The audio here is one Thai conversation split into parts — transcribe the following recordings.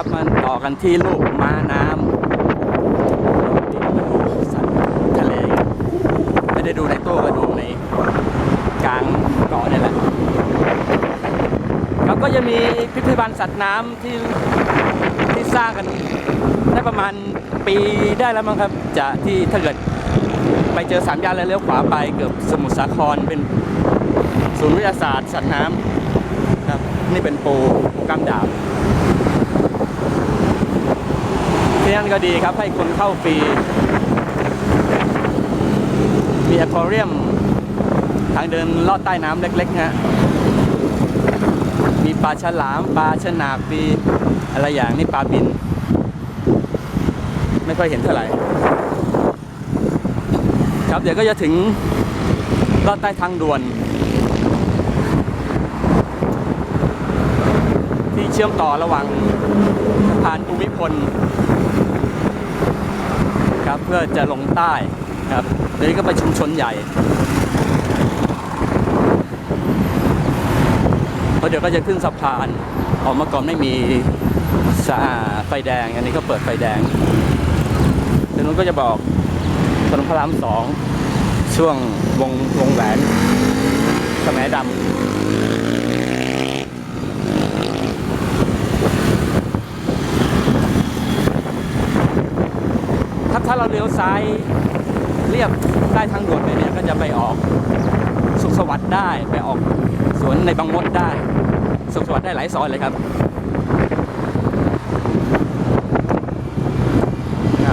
ครับมาต่อกันที่ลูกม้าน้ำมาดูสัตว์ทะเลไม่ได้ดูในตู้ก็ดูในกลางเกาะนี่แหละครับก็จะมีพิพิธภัณฑ์สัตว์น้ำที่ที่สร้างกันได้ประมาณปีได้แล้วมั้งครับจะที่ถ้าเกิดไปเจอสามย่านแล้วเลี้ยวขวาไปเกือบสมุทรสาครเป็นศูนย์วิทยาศาสตร์สัตว์น้ำครับนี่เป็นปูปูกล้ามดาบ ที่นั่นก็ดีครับ ให้คนเข้าฟรี มีอควาเรียม ทางเดินลอดใต้น้ำเล็กๆฮะมีปลาฉลามปลาชนากมีอะไรอย่างนี่ปลาบิน ไม่ค่อยเห็นเท่าไหร่ ครับเดี๋ยวก็จะถึงลอดใต้ทางด่วน ที่เชื่อมต่อระหว่างสะพานภูมิพลครับเพื่อจะลงใต้ครับนี้ก็ไปชุมชนใหญ่เพราะเดี๋ยวก็จะขึ้นสะพานออกมาก่อนไม่มีสะไฟแดง อันนี้ก็เปิดไฟแดงเดี๋ยวนู้นก็จะบอกถนนพระรามสองช่วงวงวงแหวนสมัยดำ ถ้าเราเลี้ยวซ้ายเรียบใต้ทางด่วนไปเนี่ยก็จะไปออกสุขสวัสดิ์ได้ไปออกสวนในบางมดได้ สุขสวัสดิ์ได้หลายซอยเลยครับ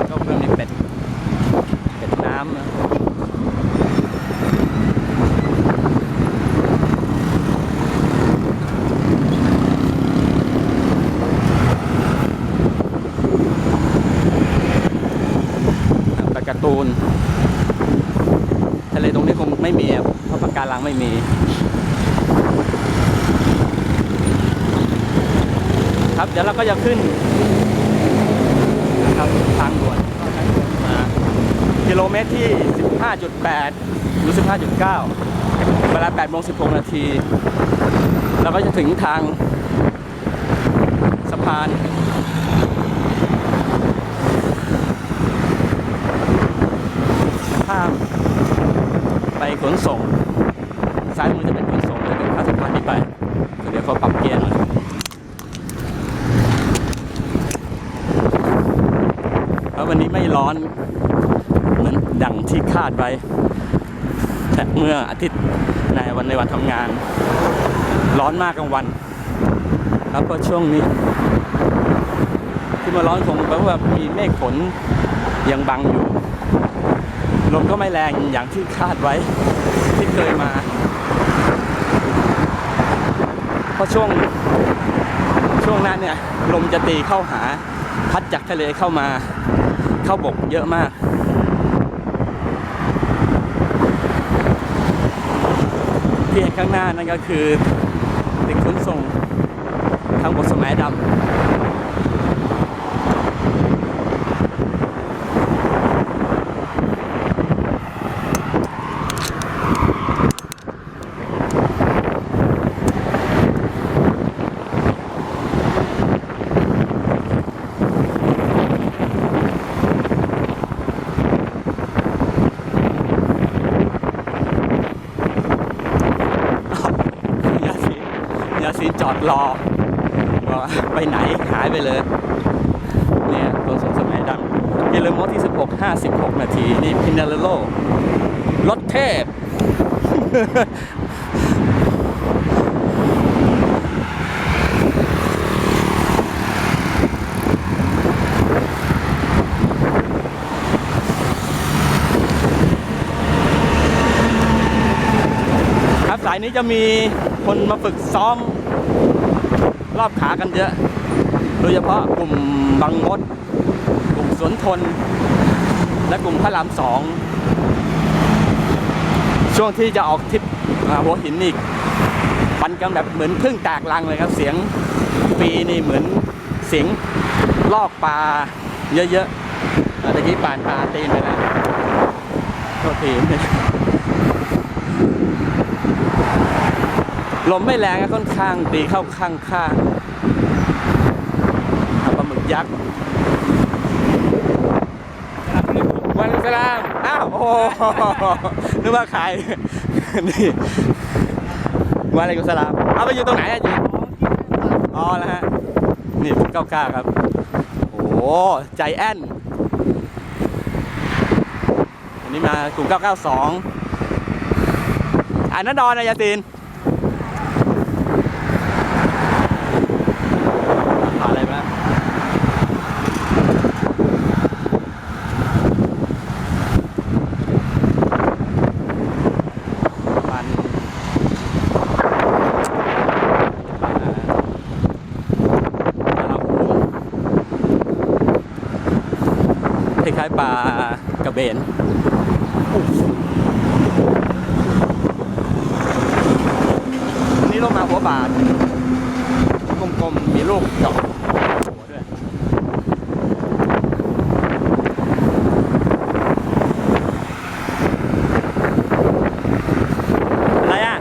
ก็เพื่อนมีเป็ดเป็ดน้ำนะ ปูน ทะเลตรงนี้คงไม่มีเพราะปะการังไม่มีครับเดี๋ยวเราก็จะขึ้นนะครับทางด่วนมากิโลเมตรที่ 15.8 หรือ 15.9 เวลา8โมง16 นาที เราก็จะถึงทางสะพาน ข้ามไปข นส่งซ้ายมือจะเป็นขนส่งเลยเป็นข้าสะพานนี้ไปเดี๋ยวเขาปรับเกียร์หน่อยเพราะวันนี้ไม่ร้อนเหมือนดังที่คาดไว้แต่เมื่ออาทิตย์ในวันในวันทำงาน ร้อนมากกลางวัน แล้วก็ช่วงนี้ ที่มาร้อนคงแปลว่ามีเมฆฝนยังบังอยู่ ลมก็ไม่แรงอย่างที่คาดไว้ที่เคยมาเพราะช่วงช่วงนั้นเนี่ยลมจะตีเข้าหาพัดจากทะเลเข้ามาเข้าบกเยอะมาก ที่เห็นข้างหน้านั่นก็คือตึกขนส่งทางบกสมัยดำ ยาสี ยาสีจอดรอบอกว่าไปไหนหายไปเลย เนี่ยตัวสงสมัยดำกิโลเมตรที่ 16 56 นาที นี่พินาเลโลรถเทพ ครับสายนี้จะมีคนมาฝึกซ้อม รอบขากันเยอะ โดยเฉพาะกลุ่มบางมด กลุ่มสวนทน และกลุ่มพระรามสอง ช่วงที่จะออกทริปหัวหินอีกปันกันแบบเหมือนพึ่งแตกรังเลยครับ เสียงปีนี่เหมือนเสียงลอกปลาเยอะๆตะกี้ปานปลาตีนไปแล้วโทษที ลมไม่แรงนะค่อนข้างตีเข้าข้างข้างๆประยักษ์วันสลามอ้าวโอ้โหนึกว่าใครนี่วันอะไรกุสลามเอาไปอยู่ตรงไหนอะจีอ๋อแล้วฮะนี่เก้าเก้าครับ โอ้โหใจแอนอันนี้มากลุ่ม992อันนั้นดอนนะยาตีนผ่านอะไรมามัน คล้ายๆปลากระเบนนี่เรามาหัวบาดกลมๆมีลูกดอกหัวด้วย อะไรอะ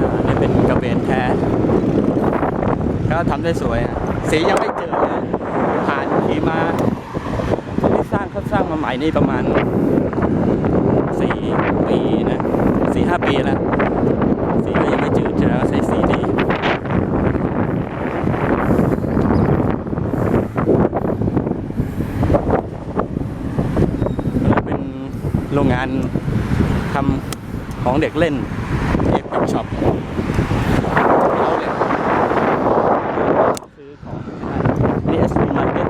อ่านี่เป็นกระเบนแท้ ก็ทำได้สวย สียังไม่เจอเลยผ่านขี่มาที่สร้างเขาสร้างมาใหม่นี่ประมาณสี่ปีนะสี่ห้าปีแล้วสีก็ยังไม่จืดใช่ไหมใส่สีดีแล้วเป็นโรงงานทำของเด็กเล่นเอฟกับช็อปเอาเลย ซื้อของนี่ SB Market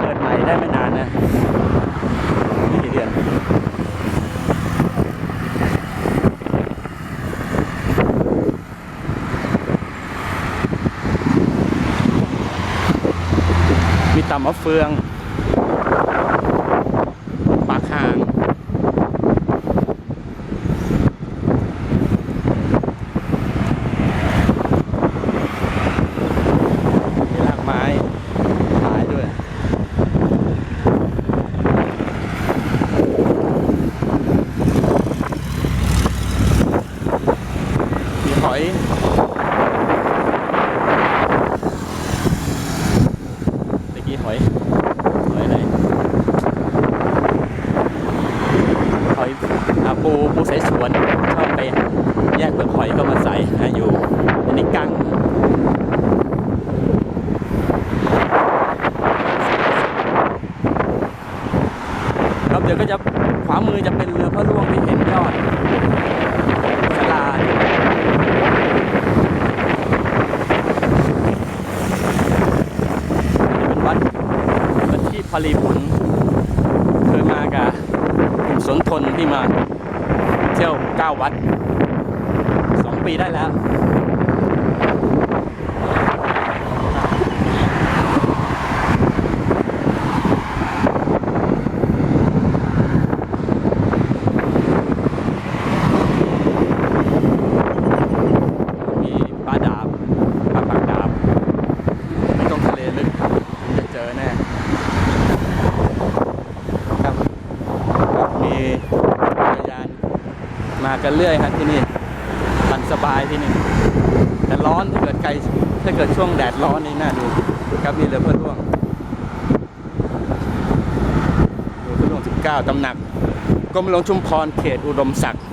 เปิดใหม่ได้ไม่นานนะไม่กี่เดือนมีตำมะเฟืองปลาคาง มีรากไม้ขายด้วย มีหอยตะกี้ห อยหอยอะไรหอยอาปูปูใส่สวนชอบไปแยกเปลือกหอยก็มาใส่นะอยู่อันนี้กั้งครับเดี๋ยวก็จะขวามือจะเป็นเรือพระร่วงที่เห็นยอดสลาเป็นวัดวัดที่ พลีผลเคยมากับกลุ่มสนทนที่มาเที่ยวเก้าวัดสองปีได้แล้ว มีปลาดาบปลาปากดาบไม่ต้องทะเลลึกจะเจอแน่ครับครับมีจักรยาน มากันเรื่อยครับที่นี่มันสบายที่นี่ แต่ร้อนถ้าเกิดไกลถ้าเกิดช่วงแดดร้อนนี่น่าดูครับมีเรือเพื่อร่วงเรือพื่อร่วง 19ตำหนักกรมหลวงชุมพรเขตอุดมศักดิ์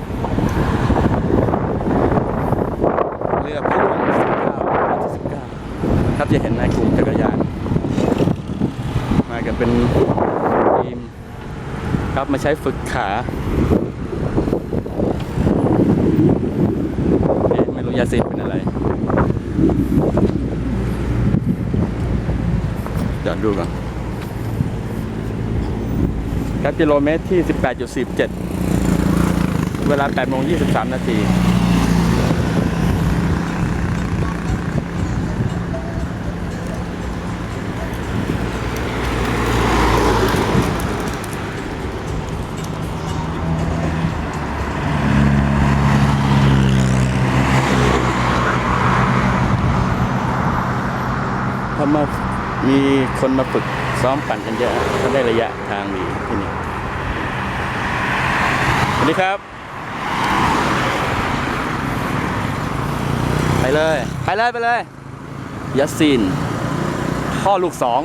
เรือพ่วง 19 19 ครับจะเห็นในกลุ่มจักรยาน มากันเป็นทีมครับมาใช้ฝึกขาเอ๊ะไม่รู้ยาสีเป็นอะไร เดูก่อนครับกิโลเมตรที่ 18.47 เวลา8โมง23 นาที มีคนมาฝึกซ้อมปั่นกันเยอะก็ได้ระยะทางดีที่นี่สวัสดีครับ ไปเลย ไปเลย ไปเลยยัสซินพ่อลูกสอง